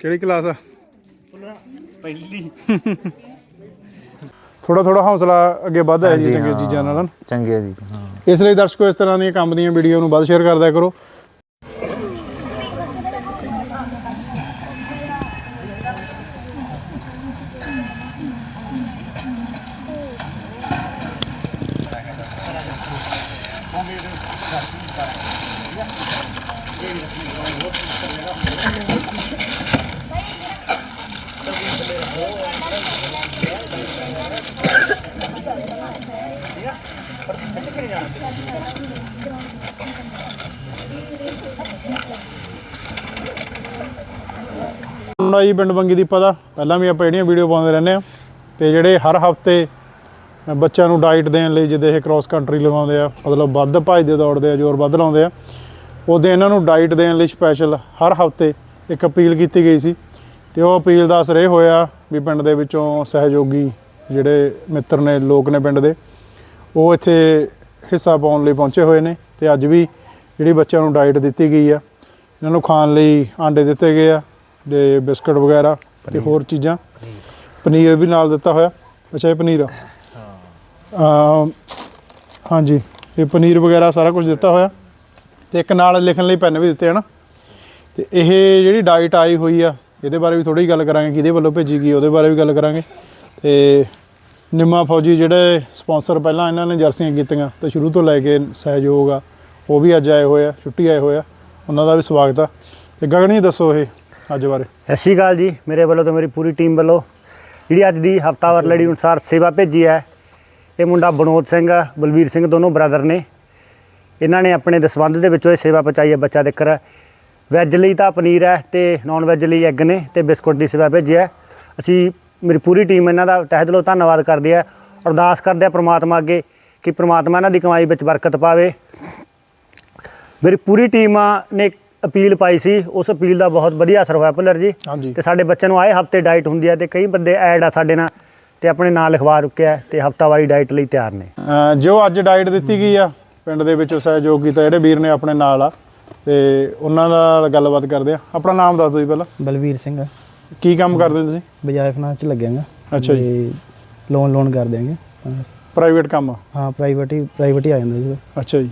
ਕਿਹੜੀ ਕਲਾਸ ਆ? ਪਹਿਲੀ। ਥੋੜਾ ਥੋੜਾ ਹੌਸਲਾ ਅੱਗੇ ਵੱਧਦਾ ਹੈ ਜੀ ਚੰਗੀਆਂ ਚੀਜ਼ਾਂ ਨਾਲ। ਚੰਗੇ ਜੀ। ਇਸ ਲਈ ਦਰਸ਼ਕੋ ਇਸ ਤਰ੍ਹਾਂ ਦੀਆਂ ਕੰਮ ਦੀਆਂ ਵੀਡੀਓ ਨੂੰ ਵੱਧ ਸ਼ੇਅਰ ਕਰਦਿਆ ਕਰੋ। ਮੁੰਡਾ ਜੀ ਪਿੰਡ ਬੰਗੀ ਦੀ। ਪਤਾ ਪਹਿਲਾਂ ਵੀ ਆਪਾਂ ਜਿਹੜੀਆਂ ਵੀਡੀਓ ਪਾਉਂਦੇ ਰਹਿੰਦੇ ਆ ਤੇ ਜਿਹੜੇ ਹਰ ਹਫ਼ਤੇ ਬੱਚਿਆਂ ਨੂੰ ਡਾਈਟ ਦੇਣ ਲਈ ਜਿੱਦੇ ਇਹ ਕ੍ਰਾਸ ਕੰਟਰੀ ਲਗਾਉਂਦੇ ਆ, ਮਤਲਬ ਵੱਧ ਭੱਜਦੇ ਦੌੜਦੇ ਆ, ਜ਼ੋਰ ਵੱਧ ਲਾਉਂਦੇ ਆ, ਉਹਦੇ ਇਹਨਾਂ ਨੂੰ ਡਾਈਟ ਦੇਣ ਲਈ ਸਪੈਸ਼ਲ ਹਰ ਹਫ਼ਤੇ ਇੱਕ ਅਪੀਲ ਕੀਤੀ ਗਈ ਸੀ ਤੇ ਉਹ ਅਪੀਲ ਦਾ ਅਸਰ ਇਹ ਹੋਇਆ ਵੀ ਪਿੰਡ ਦੇ ਵਿੱਚੋਂ ਸਹਿਯੋਗੀ ਜਿਹੜੇ ਮਿੱਤਰ ਨੇ, ਲੋਕ ਨੇ ਪਿੰਡ ਦੇ, ਉਹ ਇੱਥੇ ਹਿੱਸਾ ਪਾਉਣ ਲਈ ਪਹੁੰਚੇ ਹੋਏ ਨੇ ਤੇ ਅੱਜ ਵੀ ਜਿਹੜੀ ਬੱਚਿਆਂ ਨੂੰ ਡਾਈਟ ਦਿੱਤੀ ਗਈ ਆ, ਇਹਨਾਂ ਨੂੰ ਖਾਣ ਲਈ ਆਂਡੇ ਦਿੱਤੇ ਗਏ ਆ ਤੇ ਬਿਸਕਟ ਵਗੈਰਾ ਤੇ ਹੋਰ ਚੀਜ਼ਾਂ। ਪਨੀਰ। ਵੀ ਨਾਲ ਦਿੱਤਾ ਹੋਇਆ। ਅੱਛਾ ਇਹ ਪਨੀਰ ਆ। ਅਮ ਹਾਂਜੀ। ਇਹ ਪਨੀਰ ਵਗੈਰਾ ਸਾਰਾ ਕੁਝ ਦਿੱਤਾ ਹੋਇਆ। ਤੇ ਇੱਕ ਨਾਲ ਲਿਖਣ ਲਈ ਪੈਨ ਵੀ ਦਿੱਤੇ ਹਨ ਤੇ ਇਹ ਜਿਹੜੀ ਡਾਈਟ ਆਈ ਹੋਈ ਆ ਇਹਦੇ ਬਾਰੇ ਵੀ ਥੋੜੀ ਗੱਲ ਕਰਾਂਗੇ ਕਿਹਦੇ ਵੱਲੋਂ ਭੇਜੀ ਗਈ ਉਹਦੇ ਬਾਰੇ ਵੀ ਗੱਲ ਕਰਾਂਗੇ। ਤੇ ਨਿੰਮਾ ਫੌਜੀ ਜਿਹੜੇ ਸਪਾਂਸਰ ਪਹਿਲਾਂ ਇਹਨਾਂ ਨੇ ਜਰਸੀਆਂ ਕੀਤੀਆਂ ਤੇ ਸ਼ੁਰੂ ਤੋਂ ਲੈ ਕੇ ਸਹਿਯੋਗ ਆ ਉਹ ਵੀ ਅੱਜ ਆਏ ਹੋਏ ਆ ਛੁੱਟੀ ਆਏ ਹੋਏ ਆ। ਉਹਨਾਂ ਦਾ ਵੀ ਸਵਾਗਤ ਆ। ਤੇ ਗਗਨੀ ਦੱਸੋ ਇਹ ਅੱਜ ਬਾਰੇ। ਸਤਿ ਸ਼੍ਰੀ ਅਕਾਲ ਜੀ, ਮੇਰੇ ਵੱਲੋਂ ਤੇ ਮੇਰੀ ਪੂਰੀ ਟੀਮ ਵੱਲੋਂ ਜਿਹੜੀ ਅੱਜ ਦੀ ਹਫਤਾਵਾਰ ਲੜੀ ਅਨੁਸਾਰ ਸੇਵਾ ਭੇਜੀ ਹੈ, ਇਹ ਮੁੰਡਾ ਬਨੋਦ ਸਿੰਘ ਆ, ਬਲਵੀਰ ਸਿੰਘ ਦੋਨੋਂ ਬ੍ਰਦਰ ਨੇ। ਇਹਨਾਂ ਨੇ ਆਪਣੇ ਦਸਵੰਧ ਦੇ ਵਿੱਚੋਂ ਇਹ ਸੇਵਾ ਪਹੁੰਚਾਈ ਹੈ ਬੱਚਾ ਦੇ ਕਰ ਵੈਜ ਲਈ ਤਾਂ ਪਨੀਰ ਹੈ ਤੇ ਨਾਨ ਵੈਜ ਲਈ ਐਗ ਨੇ ਤੇ ਬਿਸਕੁਟ ਦੀ ਸੇਵਾ ਭੇਜੀ ਹੈ। ਅਸੀਂ, ਮੇਰੀ ਪੂਰੀ ਟੀਮ ਇਹਨਾਂ ਦਾ ਤਹਿ ਦਿਲੋਂ ਧੰਨਵਾਦ ਕਰਦੀ ਹੈ ਅਰਦਾਸ ਕਰਦੇ ਆ ਪ੍ਰਮਾਤਮਾ ਅੱਗੇ ਕਿ ਪ੍ਰਮਾਤਮਾ ਇਹਨਾਂ ਦੀ ਕਮਾਈ ਵਿੱਚ ਬਰਕਤ ਪਾਵੇ। ਮੇਰੀ ਪੂਰੀ ਟੀਮ ਨੇ ਅਪੀਲ ਪਾਈ ਸੀ ਉਸ ਅਪੀਲ ਦਾ ਬਹੁਤ ਵਧੀਆ ਅਸਰ ਹੋਇਆ ਭੁੱਲਰ ਜੀ। ਹਾਂਜੀ। ਤੇ ਸਾਡੇ ਬੱਚਿਆਂ ਨੂੰ ਆਏ ਹਫ਼ਤੇ ਡਾਈਟ ਹੁੰਦੀ ਹੈ ਤੇ ਕਈ ਬੰਦੇ ਐਡ ਆ ਸਾਡੇ ਨਾਲ ਤੇ ਆਪਣੇ ਨਾਂ ਲਿਖਵਾ ਚੁੱਕਿਆ ਤੇ ਹਫਤਾਵਾਰੀ ਡਾਈਟ ਲਈ ਤਿਆਰ ਨੇ। ਜੋ ਅੱਜ ਡਾਈਟ ਦਿੱਤੀ ਗਈ ਆ ਪਿੰਡ ਦੇ ਵਿੱਚੋਂ ਸਹਿਯੋਗ ਕੀਤਾ ਜਿਹੜੇ ਵੀਰ ਨੇ ਆਪਣੇ ਨਾਲ ਆ ਤੇ ਉਹਨਾਂ ਨਾਲ ਗੱਲਬਾਤ ਕਰਦੇ ਆ। ਆਪਣਾ ਨਾਮ ਦੱਸ ਦਿਓ ਜੀ ਪਹਿਲਾਂ। ਬਲਵੀਰ ਸਿੰਘ ਕੀ ਕੰਮ ਕਰਦੇ ਹੋ ਤੁਸੀਂ? ਬਜਾਜ ਫਾਈਨਾਂਸ ਚ ਲੱਗਿਆਗਾ ਅੱਛਾ ਜੀ। ਲੋਨ ਲੋਨ ਕਰ ਦਿਆਂਗੇ ਪ੍ਰਾਈਵੇਟ ਕੰਮ ਹਾਂ ਪ੍ਰਾਈਵੇਟ ਹੀ ਪ੍ਰਾਈਵੇਟ ਹੀ ਆ ਜਾਂਦਾ ਜੀ। ਅੱਛਾ ਜੀ।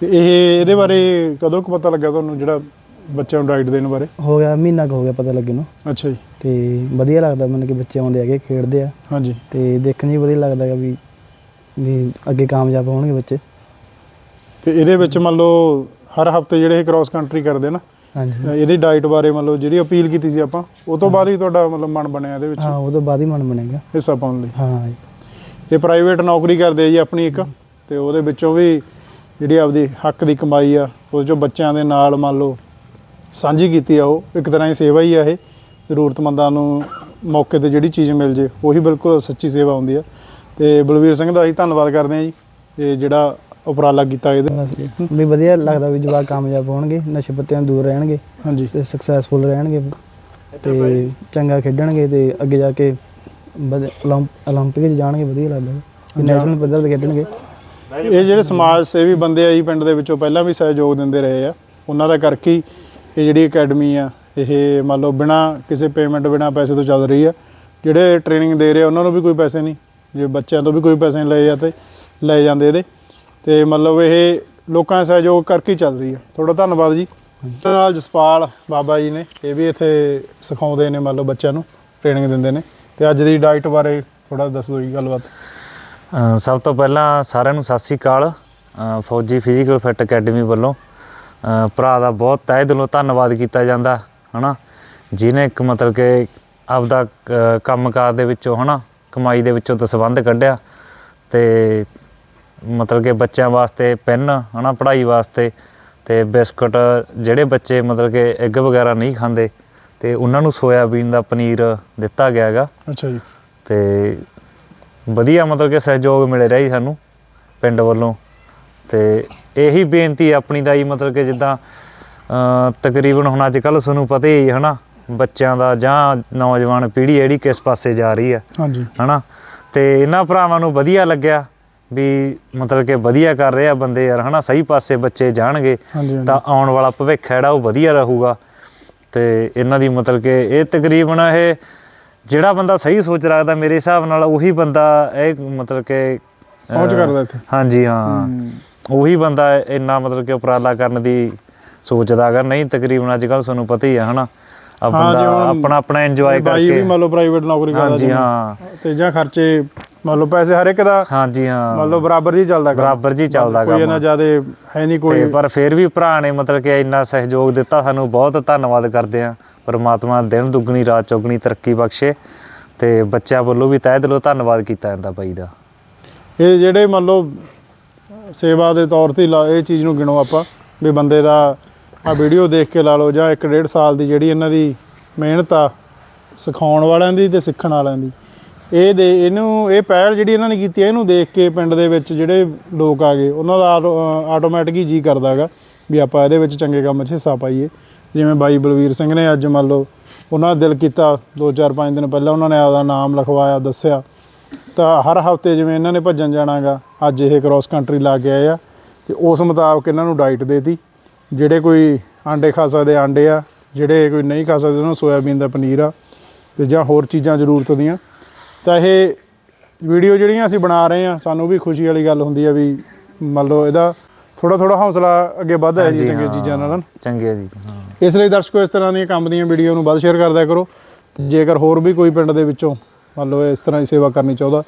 ਤੇ ਇਹ ਇਹਦੇ ਬਾਰੇ ਕਦੋਂ ਕੁ ਪਤਾ ਲੱਗਾ ਤੁਹਾਨੂੰ ਜਿਹੜਾ ਬੱਚਿਆਂ ਨੂੰ ਡਾਈਟ ਦੇਣ ਬਾਰੇ? ਹੋ ਗਿਆ ਮਹੀਨਾ ਕੁ ਹੋ ਗਿਆ ਪਤਾ ਲੱਗੇ ਨੂੰ। ਅੱਛਾ ਜੀ। ਤੇ ਵਧੀਆ ਲੱਗਦਾ ਮੈਨੂੰ ਕਿ ਬੱਚੇ ਆਉਂਦੇ ਹੈਗੇ ਖੇਡਦੇ ਆ। ਹਾਂਜੀ। ਤੇ ਦੇਖਣ ਵੀ ਵਧੀਆ ਲੱਗਦਾ ਹੈਗਾ ਵੀ ਵੀ ਅੱਗੇ ਕਾਮਯਾਬ ਹੋਣਗੇ ਬੱਚੇ। ਤੇ ਇਹਦੇ ਵਿੱਚ ਮੰਨ ਲਓ ਹਰ ਹਫ਼ਤੇ ਜਿਹੜੇ ਇਹ ਕ੍ਰਾਸ ਕੰਟਰੀ ਕਰਦੇ ਨਾ ਹਾਂਜੀ। ਇਹਦੀ ਡਾਈਟ ਬਾਰੇ ਮੰਨ ਲਓ ਜਿਹੜੀ ਅਪੀਲ ਕੀਤੀ ਸੀ ਆਪਾਂ ਉਹ ਤੋਂ ਬਾਅਦ ਹੀ ਤੁਹਾਡਾ ਮਤਲਬ ਮਨ ਬਣਿਆ ਇਹਦੇ ਵਿੱਚ। ਹਾਂ ਉਹ ਤੋਂ ਬਾਅਦ ਹੀ ਮਨ ਬਣੇਗਾ। ਹਿੱਸਾ ਪਾਉਣ ਲਈ। ਹਾਂ। ਜੀ। ਇਹ ਪ੍ਰਾਈਵੇਟ ਨੌਕਰੀ ਕਰਦੇ ਆ ਜੀ ਆਪਣੀ ਇੱਕ ਤੇ ਉਹਦੇ ਵਿੱਚੋਂ ਵੀ ਜਿਹੜੀ ਆਪਦੀ ਹੱਕ ਦੀ ਕਮਾਈ ਆ ਉਹ ਚੋਂ ਬੱਚਿਆਂ ਦੇ ਨਾਲ ਮੰਨ ਲਓ ਸਾਂਝੀ ਕੀਤੀ ਆ ਉਹ ਇੱਕ ਤਰ੍ਹਾਂ ਦੀ ਸੇਵਾ ਹੀ ਆ ਇਹ। ਜ਼ਰੂਰਤਮੰਦਾਂ ਨੂੰ ਮੌਕੇ ਤੇ ਜਿਹੜੀ ਚੀਜ਼ ਮਿਲ ਜੇ ਉਹੀ ਬਿਲਕੁਲ ਸੱਚੀ ਸੇਵਾ ਹੁੰਦੀ ਆ। ਤੇ ਬਲਵੀਰ ਸਿੰਘ ਦਾ ਅਸੀਂ ਧੰਨਵਾਦ ਕਰਦੇ ਆ ਜੀ ਇਹ ਜਿਹੜਾ ਉਪਰਾਲਾ ਕੀਤਾ ਇਹਦੇ ਵੀ ਵਧੀਆ ਲੱਗਦਾ ਵੀ ਜਵਾਕ ਕਾਮਯਾਬ ਹੋਣਗੇ ਨਸ਼ੇ ਪੱਤਿਆਂ ਤੋਂ ਦੂਰ ਰਹਿਣਗੇ ਹਾਂਜੀ। ਤੇ ਸਕਸੈਸਫੁਲ ਰਹਿਣਗੇ। ਤੇ ਚੰਗਾ ਖੇਡਣਗੇ ਤੇ ਅੱਗੇ ਜਾ ਕੇ ਓਲੰਪਿਕ ਜਾਣਗੇ ਵਧੀਆ ਲੱਗਦਾ। ਨੈਸ਼ਨਲ ਪੱਧਰ ਤੇ ਖੇਡਣਗੇ। ਇਹ ਜਿਹੜੇ ਸਮਾਜ ਸੇਵੀ ਬੰਦੇ ਆ ਜੀ ਪਿੰਡ ਦੇ ਵਿੱਚੋਂ ਪਹਿਲਾਂ ਵੀ ਸਹਿਯੋਗ ਦਿੰਦੇ ਰਹੇ ਆ ਉਹਨਾਂ ਦਾ ਕਰਕੇ ਹੀ ਇਹ ਜਿਹੜੀ ਅਕੈਡਮੀ ਆ ਇਹ ਮੰਨ ਲਓ ਬਿਨਾ ਕਿਸੇ ਪੇਮੈਂਟ ਬਿਨਾ ਪੈਸੇ ਤੋਂ ਚੱਲ ਰਹੀ ਆ। ਜਿਹੜੇ ਟ੍ਰੇਨਿੰਗ ਦੇ ਰਹੇ ਉਹਨਾਂ ਨੂੰ ਵੀ ਕੋਈ ਪੈਸੇ ਨਹੀਂ ਜੇ ਬੱਚਿਆਂ ਤੋਂ ਵੀ ਕੋਈ ਪੈਸੇ ਨਹੀਂ ਲਏ ਜਾਂਦੇ ਲੈ ਜਾਂਦੇ ਇਹਦੇ। ਤੇ ਮਤਲਬ ਇਹ ਲੋਕਾਂ ਦਾ ਸਹਿਯੋਗ ਕਰਕੇ ਹੀ ਚੱਲ ਰਹੀ ਆ। ਤੁਹਾਡਾ ਧੰਨਵਾਦ ਜੀ। ਨਾਲ ਜਸਪਾਲ ਬਾਬਾ ਜੀ ਨੇ ਇਹ ਵੀ ਇੱਥੇ ਸਿਖਾਉਂਦੇ ਨੇ ਮੰਨ ਲਓ ਬੱਚਿਆਂ ਨੂੰ ਟ੍ਰੇਨਿੰਗ ਦਿੰਦੇ ਨੇ। ਤੇ ਅੱਜ ਦੀ ਡਾਈਟ ਬਾਰੇ ਥੋੜਾ ਦੱਸ ਦਿਓ ਜੀ ਗੱਲਬਾਤ। ਅ, ਸਭ ਤੋਂ ਪਹਿਲਾਂ ਸਾਰਿਆਂ ਨੂੰ ਸਤਿ ਸ੍ਰੀ ਅਕਾਲ। ਅ, ਫੌਜੀ ਫਿਜ਼ੀਕਲ ਫਿਟ ਅਕੈਡਮੀ ਵੱਲੋਂ ਅ, ਭਰਾ ਦਾ ਬਹੁਤ ਤਹਿ ਦਿਲੋਂ ਧੰਨਵਾਦ ਕੀਤਾ ਜਾਂਦਾ ਹਨਾ? ਜਿਨੇ ਇੱਕ ਮਤਲਬ ਕਿ ਆਪਦਾ ਅ, ਕੰਮਕਾਰ ਦੇ ਵਿੱਚੋਂ ਹਨਾ? ਕਮਾਈ ਦੇ ਵਿੱਚੋਂ ਦਸਵੰਧ ਕੱਢਿਆ ਤੇ ਮਤਲਬ ਕਿ ਬੱਚਿਆਂ ਵਾਸਤੇ ਪੈਨ ਹਨਾ? ਪੜ੍ਹਾਈ ਵਾਸਤੇ ਤੇ ਬਿਸਕਟ ਜਿਹੜੇ ਬੱਚੇ ਮਤਲਬ ਕਿ ਐਗ ਵਗੈਰਾ ਨਹੀਂ ਖਾਂਦੇ ਤੇ ਉਹਨਾਂ ਨੂੰ ਸੋਇਆਬੀਨ ਦਾ ਪਨੀਰ ਦਿੱਤਾ ਗਿਆ ਹੈਗਾ। ਅੱਛਾ ਜੀ। ਤੇ ਵਧੀਆ ਮਤਲਬ ਕਿ ਸਹਿਯੋਗ ਮਿਲ ਰਿਹਾ ਜੀ ਸਾਨੂੰ ਪਿੰਡ ਵੱਲੋਂ। ਤੇ ਇਹੀ ਬੇਨਤੀ ਆਪਣੀ ਦਾ ਜੀ ਮਤਲਬ ਕਿ ਜਿੱਦਾਂ ਤਕਰੀਬਨ ਹੁਣ ਅੱਜ ਕੱਲ ਤੁਹਾਨੂੰ ਪਤਾ ਹੀ ਹੈ ਹਨਾ ਬੱਚਿਆਂ ਦਾ ਜਾਂ ਨੌਜਵਾਨ ਪੀੜ੍ਹੀ ਜਿਹੜੀ ਕਿਸ ਪਾਸੇ ਜਾ ਰਹੀ ਹੈ। ਹਾਂਜੀ। ਹਨਾ ਤੇ ਇਹਨਾਂ ਭਰਾਵਾਂ ਨੂੰ ਵਧੀਆ ਲੱਗਿਆ ਵੀ ਮਤਲਬ ਕਿ ਵਧੀਆ ਕਰ ਰਹੇ ਆ ਬੰਦੇ ਯਾਰ ਹਨਾ ਸਹੀ ਪਾਸੇ ਬੱਚੇ ਜਾਣਗੇ ਤਾਂ ਆਉਣ ਵਾਲਾ ਭਵਿੱਖ ਜਿਹੜਾ ਉਹ ਵਧੀਆ ਰਹੂਗਾ। ਤੇ ਇਹਨਾਂ ਦੀ ਮਤਲਬ ਕਿ ਇਹ ਤਕਰੀਬਨ ਇਹ ਜਿਹੜਾ ਬੰਦਾ ਸਹੀ ਸੋਚ ਰੱਖਦਾ ਮੇਰੇ ਹਿਸਾਬ ਨਾਲ ਉਹੀ ਬੰਦਾ ਇਹ ਮਤਲਬ ਕਿ ਪਹੁੰਚ ਕਰਦਾ ਇੱਥੇ। ਹਾਂਜੀ ਹਾਂ। ਉਹੀ ਬੰਦਾ ਇੰਨਾ ਮਤਲਬ ਕਿ ਉਪਰਾਲਾ ਕਰਨ ਦੀ ਸੋਚਦਾ ਅਗਰ ਨਹੀਂ ਤਕਰੀਬਨ ਅੱਜ ਕੱਲ ਤੁਹਾਨੂੰ ਪਤਾ ਹੀ ਹੈ ਹਨਾ? ਆ ਹਾਂ, ਬੰਦਾ ਜਿਵੇਂ ਆਪਣਾ ਆਪਣਾ ਇੰਜੋਏ ਬਾਈ ਵੀ ਕਰਕੇ। ਮੰਨ ਲਓ ਪ੍ਰਾਈਵੇਟ ਨੌਕਰੀ ਕਰਦਾ ਹਾਂਜੀ। ਹਾਂ। ਤੇ ਜਾਂ ਖਰਚੇ ਮੰਨ ਲਓ ਪੈਸੇ ਹਰ ਇੱਕ ਦਾ ਹਾਂਜੀ ਹਾਂ। ਮੰਨ ਲਓ ਬਰਾਬਰ ਜੀ ਚੱਲਦਾ ਕੰਮ। ਬਰਾਬਰ ਜੀ ਚੱਲਦਾ ਕੋਈ ਕੰਮ। ਇਹਨਾਂ ਜ਼ਿਆਦਾ ਹੈ ਨਹੀਂ ਕੋਈ ਪਰ ਫਿਰ ਵੀ ਭਰਾ ਨੇ ਮਤਲਬ ਕਿ ਇੰਨਾ ਸਹਿਯੋਗ ਦਿੱਤਾ ਸਾਨੂੰ ਬਹੁਤ ਧੰਨਵਾਦ ਕਰਦੇ ਆ। ਪਰਮਾਤਮਾ ਦਿਨ ਦੁੱਗਣੀ, ਰਾਤ ਚੌਗਣੀ ਤਰੱਕੀ ਬਖਸ਼ੇ ਤੇ ਬੱਚਿਆਂ ਵੱਲੋਂ ਵੀ ਤਹਿ ਦਿਲੋਂ ਧੰਨਵਾਦ ਕੀਤਾ ਜਾਂਦਾ ਬਾਈ ਦਾ। ਇਹ ਜਿਹੜੇ ਮੰਨ ਲਓ ਸੇਵਾ ਦੇ ਤੌਰ ਤੇ ਲਾ- ਇਹ ਚੀਜ਼ ਨੂੰ ਗਿਣੋ ਆਪਾਂ, ਵੀ ਬੰਦੇ ਦਾ ਆ ਵੀਡੀਓ ਦੇਖ ਕੇ ਲਾ ਲਓ ਜਾਂ 1.5 ਸਾਲ ਦੀ ਜਿਹੜੀ ਇਹਨਾਂ ਦੀ ਮਿਹਨਤ ਆ, ਸਿਖਾਉਣ ਵਾਲਿਆਂ ਦੀ ਤੇ ਸਿੱਖਣ ਵਾਲਿਆਂ ਦੀ। ਇਹ ਦੇ ਇਹਨੂੰ, ਇਹ ਪਹਿਲ ਜਿਹੜੀ ਇਹਨਾਂ ਨੇ ਕੀਤੀ ਹੈ ਇਹਨੂੰ ਦੇਖ ਕੇ ਪਿੰਡ ਦੇ ਵਿੱਚ ਜਿਹੜੇ ਲੋਕ ਆ ਗਏ, ਉਹਨਾਂ ਦਾ ਆਟੋਮੈਟਿਕ ਹੀ ਜੀ ਕਰਦਾ ਹੈਗਾ, ਵੀ ਆਪਾਂ ਇਹਦੇ ਵਿੱਚ ਚੰਗੇ ਕੰਮ 'ਚ ਹਿੱਸਾ ਪਾਈਏ। ਜਿਵੇਂ ਬਾਈ ਬਲਵੀਰ ਸਿੰਘ ਨੇ ਅੱਜ ਮੰਨ ਲਓ ਉਹਨਾਂ ਦਾ ਦਿਲ ਕੀਤਾ 2-4-5 ਦਿਨ ਪਹਿਲਾਂ ਉਹਨਾਂ ਨੇ ਆਪਦਾ ਨਾਮ ਲਿਖਵਾਇਆ ਦੱਸਿਆ। ਤਾਂ ਹਰ ਹਫ਼ਤੇ ਜਿਵੇਂ ਇਹਨਾਂ ਨੇ ਭੱਜਣ ਜਾਣਾਗਾ ਅੱਜ ਇਹ ਕ੍ਰਾਸ ਕੰਟਰੀ ਲਾ ਕੇ ਆਏ ਆ ਤੇ ਉਸ ਮੁਤਾਬਕ ਇਹਨਾਂ ਨੂੰ ਡਾਈਟ ਦੇਤੀ। ਜਿਹੜੇ ਕੋਈ ਆਂਡੇ ਖਾ ਸਕਦੇ ਆਂਡੇ ਆ ਜਿਹੜੇ ਕੋਈ ਨਹੀਂ ਖਾ ਸਕਦੇ ਉਹਨਾਂ ਨੂੰ ਸੋਇਆਬੀਨ ਦਾ ਪਨੀਰ ਆ ਤੇ ਜਾਂ ਹੋਰ ਚੀਜ਼ਾਂ ਜ਼ਰੂਰਤ ਦੀਆਂ। ਤਾਂ ਇਹ ਵੀਡੀਓ ਜਿਹੜੀਆਂ ਅਸੀਂ ਬਣਾ ਰਹੇ ਆ ਸਾਨੂੰ ਵੀ ਖੁਸ਼ੀ ਵਾਲੀ ਗੱਲ ਹੁੰਦੀ ਆ ਵੀ ਮੰਨ ਲਓ ਇਹਦਾ ਥੋੜਾ ਥੋੜਾ ਹੌਸਲਾ ਅੱਗੇ ਵੱਧਦਾ ਹੈ ਜੀ ਚੰਗੀਆਂ ਚੀਜ਼ਾਂ ਨਾਲ ਚੰਗੇ ਜੀ ਇਸ ਲਈ ਦਰਸ਼ਕੋ, ਇਸ ਤਰ੍ਹਾਂ ਦੀਆਂ ਕੰਮ ਦੀਆਂ ਵੀਡੀਓ ਨੂੰ ਵੱਧ ਸ਼ੇਅਰ ਕਰਦਿਆ ਕਰੋ। ਜੇਕਰ ਹੋਰ ਵੀ ਕੋਈ ਪਿੰਡ ਦੇ ਵਿੱਚੋਂ, ਮੰਨ ਲਓ, ਇਸ ਤਰ੍ਹਾਂ ਦੀ ਸੇਵਾ ਕਰਨੀ ਚਾਹੁੰਦਾ,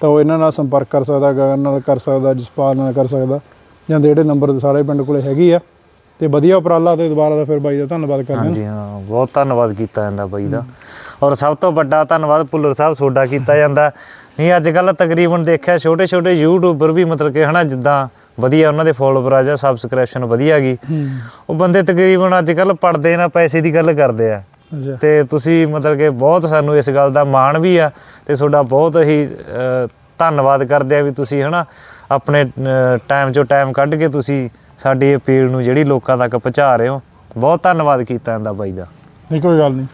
ਤਾਂ ਉਹ ਇਹਨਾਂ ਨਾਲ ਸੰਪਰਕ ਕਰ ਸਕਦਾ, ਗਗਨ ਨਾਲ ਕਰ ਸਕਦਾ, ਜਸਪਾਲ ਨਾਲ ਕਰ ਸਕਦਾ, ਜਾਂ ਜਿਹੜੇ ਨੰਬਰ ਸਾਰੇ ਪਿੰਡ ਕੋਲੇ ਹੈਗੀ ਆ, ਤੇ ਵਧੀਆ ਉਪਰਾਲਾ ਤੇ ਦੁਬਾਰਾ ਫਿਰ ਬਾਈ ਦਾ ਧੰਨਵਾਦ ਕਰਦੇ ਹਾਂ। ਹਾਂਜੀ, ਹਾਂ, ਬਹੁਤ ਧੰਨਵਾਦ ਕੀਤਾ ਜਾਂਦਾ ਬਾਈ ਦਾ। ਔਰ ਸਭ ਤੋਂ ਵੱਡਾ ਧੰਨਵਾਦ ਭੁੱਲਰ ਸਾਹਿਬ ਸੋਡਾ ਕੀਤਾ ਜਾਂਦਾ। ਨਹੀਂ, ਅੱਜ ਕੱਲ ਤਕਰੀਬਨ ਦੇਖਿਆ ਛੋਟੇ ਛੋਟੇ ਯੂਟਿਊਬਰ ਵੀ ਮਤਲਬ ਕਿ ਹਨਾ, ਜਿੱਦਾਂ ਵਧੀਆ ਉਹਨਾਂ ਦੇ ਫੋਲੋਵਰ ਆ ਜਾਂ ਸਬਸਕ੍ਰਿਪਸ਼ਨ ਵਧੀਆ ਗਈ ਉਹ ਬੰਦੇ ਤਕਰੀਬਨ ਅੱਜ ਕੱਲ ਪੜਦੇ ਨਾ ਪੈਸੇ ਦੀ ਗੱਲ ਕਰਦੇ ਆ। ਤੇ ਤੁਸੀਂ ਮਤਲਬ ਕਿ ਬਹੁਤ ਸਾਨੂੰ ਇਸ ਗੱਲ ਦਾ ਮਾਣ ਵੀ ਆ ਤੇ ਤੁਹਾਡਾ ਬਹੁਤ ਹੀ ਧੰਨਵਾਦ ਕਰਦੇ ਆ ਵੀ ਤੁਸੀਂ ਹਨਾ ਆਪਣੇ ਟਾਈਮ ਚੋਂ ਟਾਈਮ ਕੱਢ ਕੇ ਤੁਸੀਂ ਸਾਡੀ ਅਪੀਲ ਨੂੰ ਜਿਹੜੀ ਲੋਕਾਂ ਤੱਕ ਪਹੁੰਚਾ ਰਹੇ ਹੋ। ਬਹੁਤ ਧੰਨਵਾਦ ਕੀਤਾ ਜਾਂਦਾ ਬਾਈ ਦਾ। ਨਹੀਂ ਕੋਈ ਗੱਲ ਨਹੀਂ।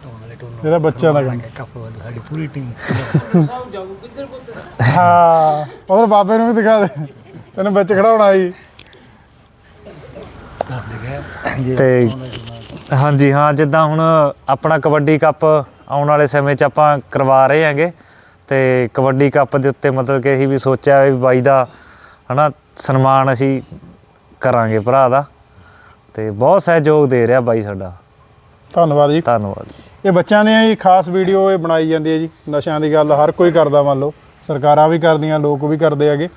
ਇਹਦਾ ਬੱਚਿਆਂ ਦਾ ਕੰਮ। ਸਾਡੀ ਪੂਰੀ ਟੀਮ ਹਾਂ ਉਧਰ ਬਾਬੇ ਨੂੰ ਵੀ ਦਿਖਾ ਦੇ। ਤੈਨੂੰ ਵਿੱਚ ਖੜਾਉਣਾ ਜੀ। ਤੇ ਹਾਂਜੀ ਹਾਂ ਜਿੱਦਾਂ ਹੁਣ ਆਪਣਾ ਕਬੱਡੀ ਕੱਪ ਆਉਣ ਵਾਲੇ ਸਮੇਂ 'ਚ ਆਪਾਂ ਕਰਵਾ ਰਹੇ ਹਾਂਗੇ। ਤੇ ਕਬੱਡੀ ਕੱਪ ਦੇ ਉੱਤੇ ਮਤਲਬ ਕਿ ਅਸੀਂ ਵੀ ਸੋਚਿਆ ਵੀ ਬਾਈ ਦਾ ਹਨਾ ਸਨਮਾਨ ਅਸੀਂ ਕਰਾਂਗੇ ਭਰਾ ਦਾ। ਤੇ ਬਹੁਤ ਸਹਿਯੋਗ ਦੇ ਰਿਹਾ ਬਾਈ ਸਾਡਾ। ਧੰਨਵਾਦ ਜੀ। ਧੰਨਵਾਦ। ਇਹ ਬੱਚਿਆਂ ਨੇ ਇਹ ਖਾਸ ਵੀਡੀਓ ਇਹ ਬਣਾਈ ਜਾਂਦੀ ਹੈ ਜੀ ਨਸ਼ਿਆਂ ਦੀ ਗੱਲ ਹਰ ਕੋਈ ਕਰਦਾ ਮੰਨ ਲਓ। ਸਰਕਾਰਾਂ ਵੀ ਕਰਦੀਆਂ ਲੋਕ ਵੀ ਕਰਦੇ ਹੈਗੇ।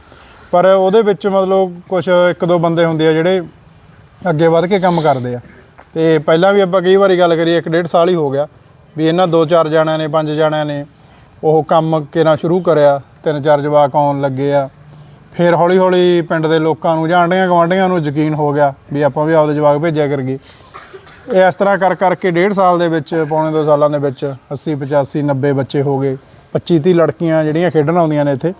ਪਰ ਉਹਦੇ ਵਿੱਚ ਮਤਲਬ ਕੁਝ ਇੱਕ ਦੋ ਬੰਦੇ ਹੁੰਦੇ ਆ ਜਿਹੜੇ ਅੱਗੇ ਵੱਧ ਕੇ ਕੰਮ ਕਰਦੇ ਆ। ਤੇ ਪਹਿਲਾਂ ਵੀ ਆਪਾਂ ਕਈ ਵਾਰੀ ਗੱਲ ਕਰੀ ਇੱਕ ਡੇਢ ਸਾਲ ਹੀ ਹੋ ਗਿਆ ਵੀ ਇਹਨਾਂ ਦੋ ਚਾਰ ਜਣਿਆਂ ਨੇ, ਪੰਜ ਜਣਿਆਂ ਨੇ ਉਹ ਕੰਮ ਕਿਹਨਾਂ ਸ਼ੁਰੂ ਕਰਿਆ, ਤਿੰਨ ਚਾਰ ਜਵਾਕ ਆਉਣ ਲੱਗੇ ਆ। ਫਿਰ ਹੌਲੀ ਹੌਲੀ ਪਿੰਡ ਦੇ ਲੋਕਾਂ ਨੂੰ ਜਾਂ ਆਂਢੀਆਂ ਗਵਾਂਢੀਆਂ ਨੂੰ ਯਕੀਨ ਹੋ ਗਿਆ ਵੀ ਆਪਾਂ ਵੀ ਆਪਦੇ ਜਵਾਕ ਭੇਜਿਆ ਕਰਗੇ ਇਹ ਇਸ ਤਰ੍ਹਾਂ ਕਰ ਕਰਕੇ ਡੇਢ ਸਾਲ ਦੇ ਵਿੱਚ, ਪੌਣੇ ਦੋ ਸਾਲਾਂ ਦੇ ਵਿੱਚ 80 85 90 ਬੱਚੇ ਹੋ ਗਏ। 25 30 ਲੜਕੀਆਂ ਜਿਹੜੀਆਂ ਖੇਡਣ ਆਉਂਦੀਆਂ ਨੇ ਇੱਥੇ।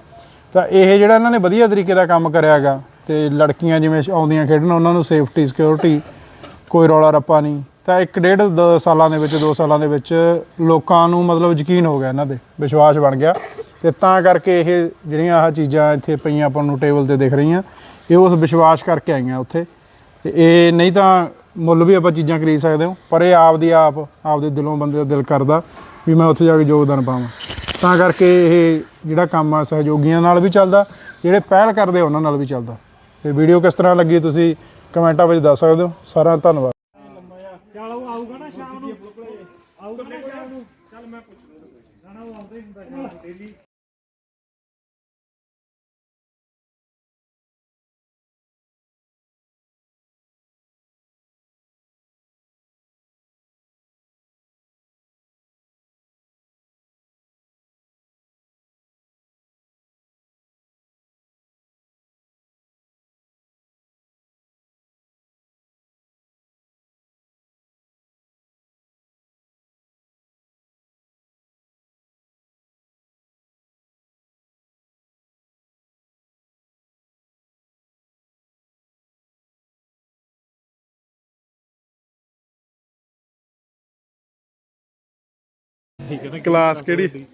ਤਾਂ ਇਹ ਜਿਹੜਾ ਇਹਨਾਂ ਨੇ ਵਧੀਆ ਤਰੀਕੇ ਦਾ ਕੰਮ ਕਰਿਆਗਾ ਤੇ ਲੜਕੀਆਂ ਜਿਵੇਂ ਆਉਂਦੀਆਂ ਖੇਡਣ, ਉਹਨਾਂ ਨੂੰ ਸੇਫਟੀ ਸਿਕਿਉਰਿਟੀ ਕੋਈ ਰੌਲਾ ਰੱਪਾ ਨਹੀਂ। ਤਾਂ ਇੱਕ ਡੇਢ ਦੋ ਸਾਲਾਂ ਦੇ ਵਿੱਚ, ਦੋ ਸਾਲਾਂ ਦੇ ਵਿੱਚ ਲੋਕਾਂ ਨੂੰ ਮਤਲਬ ਯਕੀਨ ਹੋ ਗਿਆ ਇਹਨਾਂ ਤੇ, ਵਿਸ਼ਵਾਸ ਬਣ ਗਿਆ। ਤੇ ਤਾਂ ਕਰਕੇ ਇਹ ਜਿਹੜੀਆਂ ਆਹ ਚੀਜ਼ਾਂ ਇੱਥੇ ਪਈਆਂ ਆਪਾਂ ਨੂੰ ਟੇਬਲ ਤੇ ਦਿਖ ਰਹੀਆਂ, ਇਹ ਉਸ ਵਿਸ਼ਵਾਸ ਕਰਕੇ ਆਈਆਂ ਉੱਥੇ। ਤੇ ਇਹ ਨਹੀਂ ਤਾਂ ਮੁੱਲ ਵੀ ਆਪਾਂ ਚੀਜ਼ਾਂ ਖਰੀਦ ਸਕਦੇ ਹਾਂ, ਪਰ ਇਹ ਆਪ ਦੀ ਆਪ, ਆਪਦੇ ਦਿਲੋਂ ਬੰਦੇ ਦਾ ਦਿਲ ਕਰਦਾ ਵੀ ਮੈਂ ਉੱਥੇ ਜਾ ਕੇ ਯੋਗਦਾਨ ਪਾਵਾਂ। ਤਾਂ ਕਰਕੇ ਇਹ ਜਿਹੜਾ ਕੰਮ ਆ ਸਹਿਯੋਗੀਆਂ ਨਾਲ ਵੀ ਚੱਲਦਾ, ਜਿਹੜੇ ਪਹਿਲ ਕਰਦੇ ਆ ਉਹਨਾਂ ਨਾਲ ਵੀ ਚੱਲਦਾ। ਤੇ ਵੀਡੀਓ ਕਿਸ ਤਰ੍ਹਾਂ ਲੱਗੀ ਤੁਸੀਂ ਕਮੈਂਟਾਂ ਵਿੱਚ ਦੱਸ ਸਕਦੇ ਹੋ। ਸਾਰਾ ਧੰਨਵਾਦ। ਕਲਾਸ ਕਿਹੜੀ?